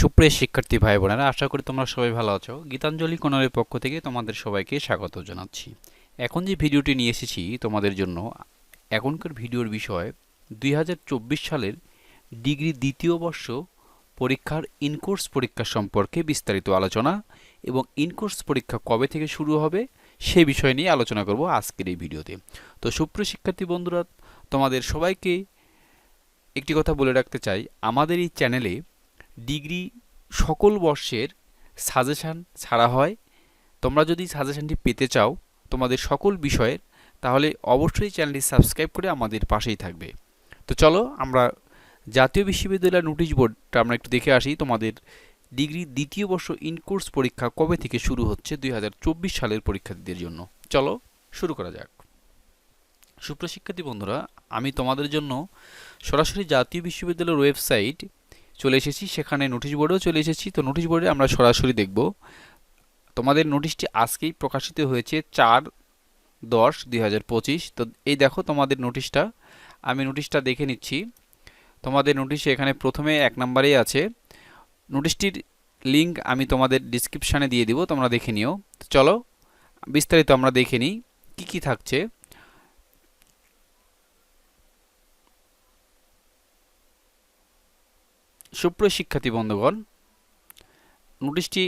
সুপ্রিয় শিক্ষার্থী ভাই বোনেরা আশা করি তোমরা সবাই ভালো আছো। গীতাঞ্জলি কর্নারের পক্ষ থেকে তোমাদের সবাইকে স্বাগত জানাচ্ছি। এখন যে ভিডিওটি নিয়ে এসেছি তোমাদের জন্য, এখনকার ভিডিওর বিষয় দুই হাজার চব্বিশ সালের ডিগ্রি দ্বিতীয় বর্ষ পরীক্ষার ইনকোর্স পরীক্ষা সম্পর্কে বিস্তারিত আলোচনা এবং ইনকোর্স পরীক্ষা কবে থেকে শুরু হবে সে বিষয় নিয়ে আলোচনা করব আজকের এই ভিডিওতে। তো সুপ্রিয় শিক্ষার্থী বন্ধুরা, তোমাদের সবাইকে একটি কথা বলে রাখতে চাই। আমাদের এই চ্যানেলে ডিগ্রি সকল বর্ষের সাজেশান ছাড়া হয়। তোমরা যদি সাজেশানটি পেতে চাও তোমাদের সকল বিষয়ের, তাহলে অবশ্যই চ্যানেলটি সাবস্ক্রাইব করে আমাদের পাশেই থাকবে। তো চলো আমরা জাতীয় বিশ্ববিদ্যালয়ের নোটিশ বোর্ডটা আমরা একটু দেখে আসি। তোমাদের ডিগ্রি দ্বিতীয় বর্ষ ইনকোর্স পরীক্ষা কবে থেকে শুরু হচ্ছে দুই হাজার চব্বিশ সালের পরীক্ষার্থীদের জন্য? চলো শুরু করা যাক। সুপ্রশিক্ষার্থী বন্ধুরা, আমি তোমাদের জন্য সরাসরি জাতীয় বিশ্ববিদ্যালয়ের ওয়েবসাইট চলে এসেছি, সেখানে নোটিশ বোর্ডেও চলে এসেছি। তো নোটিশ বোর্ডে আমরা সরাসরি দেখব। তোমাদের নোটিশটি আজকেই প্রকাশিত হয়েছে চার দশ দুই তো এই দেখো তোমাদের নোটিশটা আমি নোটিশটা দেখে নিচ্ছি। তোমাদের নোটিশে এখানে প্রথমে এক নম্বরেই আছে। নোটিশটির লিঙ্ক আমি তোমাদের ডিসক্রিপশানে দিয়ে দিব, তোমরা দেখে নিও। চলো, বিস্তারিত আমরা দেখে নিই। কী কী থাকছে? সুপ্রিয় শিক্ষার্থী বন্ধুগণ নোটিশটি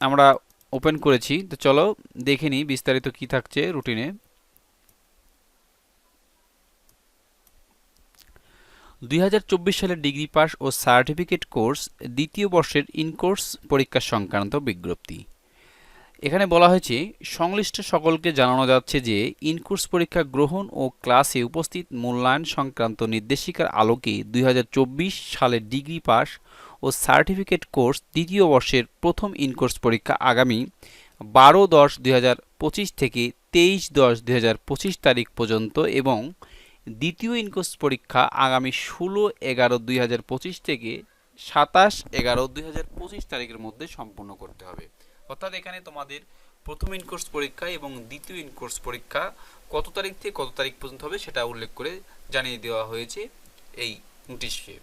আমরা ওপেন করেছি, তো চলো দেখে নিই বিস্তারিত কি থাকছে রুটিনে দুই হাজার চব্বিশ সালের ডিগ্রি পাস ও সার্টিফিকেট কোর্স দ্বিতীয় বর্ষের ইনকোর্স পরীক্ষা সংক্রান্ত বিজ্ঞপ্তি। এখানে বলা হয়েছে, সংশ্লিষ্ট সকলকে জানানো যাচ্ছে যে, ইনকোর্স পরীক্ষা গ্রহণ ও ক্লাসে উপস্থিত মূল্যায়ন সংক্রান্ত নির্দেশিকার আলোকে দুই সালের ডিগ্রি পাস ও সার্টিফিকেট কোর্স দ্বিতীয় বর্ষের প্রথম ইনকোর্স পরীক্ষা আগামী বারো দশ দুই থেকে তেইশ দশ দুই তারিখ পর্যন্ত এবং দ্বিতীয় ইনকোর্স পরীক্ষা আগামী ষোলো এগারো দুই থেকে সাতাশ এগারো দুই তারিখের মধ্যে সম্পন্ন করতে হবে। অর্থাৎ এখানে তোমাদের প্রথম ইনকোর্স পরীক্ষা এবং দ্বিতীয় ইনকোর্স পরীক্ষা কত তারিখ থেকে কত তারিখ পর্যন্ত হবে সেটা উল্লেখ করে জানিয়ে দেওয়া হয়েছে এই নোটিশে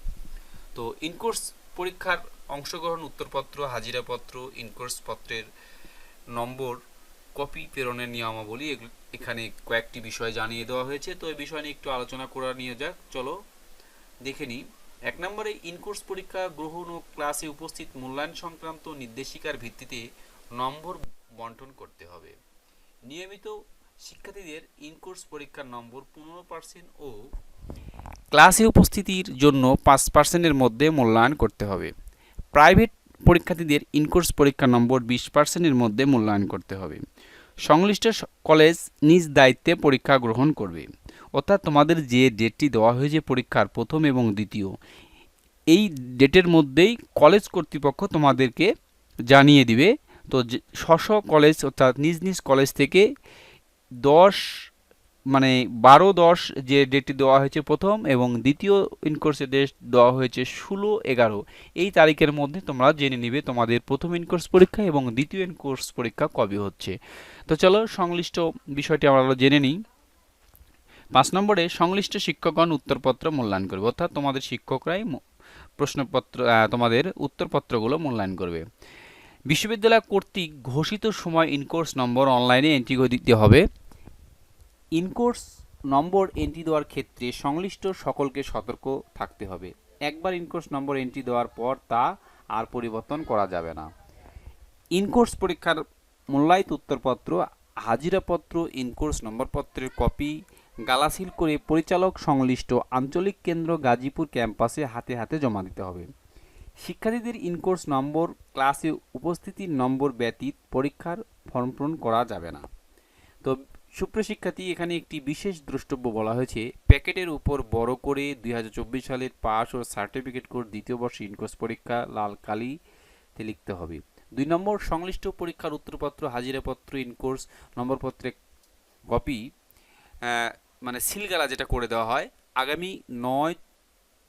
তো ইনকোর্স পরীক্ষার অংশগ্রহণ উত্তরপত্র, হাজিরাপত্র ইনকোর্স পত্রের নম্বর কপি প্রেরণের নিয়মাবলী এখানে কয়েকটি বিষয় জানিয়ে দেওয়া হয়েছে। তো এই বিষয় নিয়ে একটু আলোচনা করা নিয়ে যাক। চলো দেখে নিই। এক নম্বরে ইনকোর্স পরীক্ষা গ্রহণ ও ক্লাসে উপস্থিত মূল্যায়ন সংক্রান্ত নির্দেশিকার ভিত্তিতে নম্বর বন্টন করতে হবে। নিয়মিত শিক্ষার্থীদের ইনকোর্স পরীক্ষার নম্বর পনেরো পার্সেন্ট ও ক্লাসে উপস্থিতির জন্য পাঁচ পার্সেন্টের মধ্যে মূল্যায়ন করতে হবে। প্রাইভেট পরীক্ষার্থীদের ইনকোর্স পরীক্ষার নম্বর বিশ পার্সেন্টের মধ্যে মূল্যায়ন করতে হবে। সংশ্লিষ্ট কলেজ নিজ দায়িত্বে পরীক্ষা গ্রহণ করবে। অর্থাৎ তোমাদের যে ডেটটি দেওয়া হয়েছে পরীক্ষার প্রথম এবং দ্বিতীয়, এই ডেটের মধ্যেই কলেজ কর্তৃপক্ষ তোমাদেরকে জানিয়ে দিবে তো স্ব কলেজ অর্থাৎ নিজ নিজ কলেজ থেকে দশ মানে বারো দশ যে ডেটটি দেওয়া হয়েছে প্রথম এবং দ্বিতীয় ইনকোর্সে ডেট দেওয়া হয়েছে ষোলো, এগারো, এই তারিখের মধ্যে তোমরা জেনে নিবে তোমাদের প্রথম ইনকোর্স পরীক্ষা এবং দ্বিতীয় ইনকোর্স পরীক্ষা কবে হচ্ছে। তো চলো সংশ্লিষ্ট বিষয়টি আমরা জেনে নিই। পাঁচ নম্বরে সংশ্লিষ্ট শিক্ষকগণ উত্তরপত্র মূল্যায়ন করবে। অর্থাৎ তোমাদের শিক্ষকরাই প্রশ্নপত্র তোমাদের উত্তরপত্রগুলো মূল্যায়ন করবে। বিশ্ববিদ্যালয় কর্তৃক ঘোষিত সময় ইনকোর্স নম্বর অনলাইনে এন্ট্রি করে দিতে হবে। ইনকোর্স নম্বর এন্ট্রি দেওয়ার ক্ষেত্রে সংশ্লিষ্ট সকলকে সতর্ক থাকতে হবে। একবার ইনকোর্স নম্বর এন্ট্রি দেওয়ার পর তা আর পরিবর্তন করা যাবে না। ইনকোর্স পরীক্ষার মূল্যায়িত উত্তরপত্র, হাজিরাপত্র, ইনকোর্স নম্বরপত্রের কপি, গালাসিল করে পরিচালক সংশ্লিষ্ট আঞ্চলিক কেন্দ্র গাজীপুর ক্যাম্পাসে হাতে হাতে জমা দিতে হবে। শিক্ষার্থীদের ইনকোর্স নম্বর ক্লাসে উপস্থিতির নম্বর ব্যতীত পরীক্ষার ফর্ম পূরণ করা যাবে না। তো সুপ্রশিক্ষার্থী এখানে একটি বিশেষ দ্রষ্টব্য বলা হয়েছে, প্যাকেটের উপর বড় করে দুই হাজার চব্বিশ সালের পাস ও সার্টিফিকেট কোর্স দ্বিতীয় বর্ষ ইনকোর্স পরীক্ষা লাল কালিতে লিখতে হবে। দুই নম্বর, সংশ্লিষ্ট পরীক্ষার উত্তরপত্র, হাজিরাপত্র ইনকোর্স নম্বরপত্রে কপি মানে সিলগালা যেটা করে দেওয়া হয়, আগামী নয়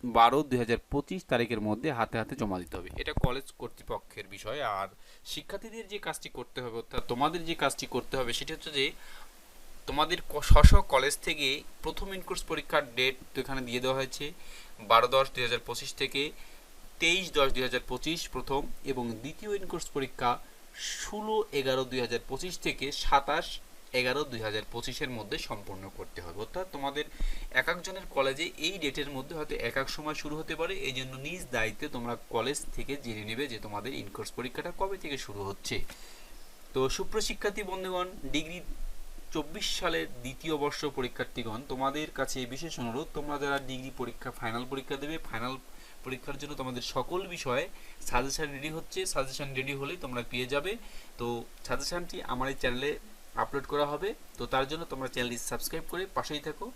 বারো দুই তারিখের মধ্যে হাতে হাতে জমা দিতে হবে। এটা কলেজ কর্তৃপক্ষের বিষয়। আর শিক্ষার্থীদের যে কাজটি করতে হবে, অর্থাৎ তোমাদের যে কাজটি করতে হবে, সেটা হচ্ছে যে তোমাদের স্ব কলেজ থেকে প্রথম ইনকোর্স পরীক্ষার ডেট এখানে দিয়ে দেওয়া হয়েছে। বারো দশ দুই থেকে তেইশ দশ দুই প্রথম এবং দ্বিতীয় ইনকোর্স পরীক্ষা ষোলো এগারো দুই থেকে সাতাশ এগারো দুই হাজার পঁচিশের মধ্যে সম্পন্ন করতে হবে। অর্থাৎ তোমাদের এক একজনের কলেজে এই ডেটের মধ্যে হয়তো এক এক সময় শুরু হতে পারে। এই জন্য নিজ দায়িত্বে তোমরা কলেজ থেকে জেনে নেবে যে তোমাদের ইনকোর্স পরীক্ষাটা কবে থেকে শুরু হচ্ছে। তো সুপ্রশিক্ষার্থী বন্ধুগণ ডিগ্রি চব্বিশ সালের দ্বিতীয় বর্ষ পরীক্ষার্থীগণ, তোমাদের কাছে বিশেষ অনুরোধ, তোমরা যারা ডিগ্রি পরীক্ষা ফাইনাল পরীক্ষা দেবে ফাইনাল পরীক্ষার জন্য তোমাদের সকল বিষয়ে সাজেশান রেডি হচ্ছে। সাজেশান রেডি হলেই তোমরা পেয়ে যাবে। তো সাজেশনটি আমার এই চ্যানেলে আপলোড করা হবে। তো তার জন্য তোমরা চ্যানেলটি সাবস্ক্রাইব করে পাশেই থাকো।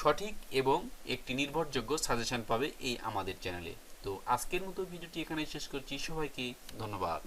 সঠিক এবং একটি নির্ভরযোগ্য সাজেশন পাবে এই আমাদের চ্যানেলে তো আজকের মতো ভিডিওটি এখানে শেষ করছি। সবাইকে ধন্যবাদ।